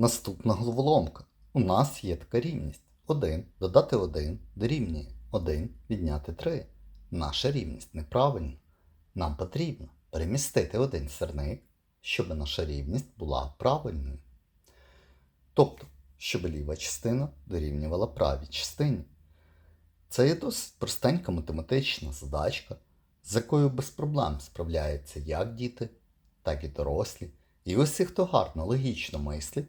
Наступна головоломка. У нас є така рівність. 1 додати 1 дорівнює 1 відняти 3. Наша рівність неправильна. Нам потрібно перемістити один сірник, щоб наша рівність була правильною. Тобто, щоб ліва частина дорівнювала правій частині. Це є досить простенька математична задачка, з якою без проблем справляються як діти, так і дорослі. І усі, хто гарно логічно мислить,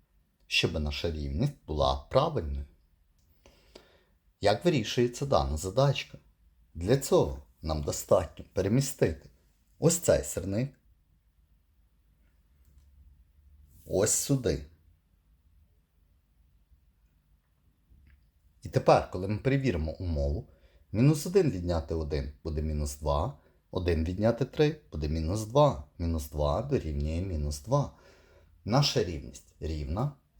щоб наша рівність була правильною. Як вирішується дана задачка? Для цього нам достатньо перемістити ось цей сирник ось сюди. І тепер, коли ми перевіримо умову, мінус 1 відняти 1 буде мінус 2, 1 відняти 3 буде мінус 2, мінус 2 дорівнює мінус 2. Наша рівність рівна,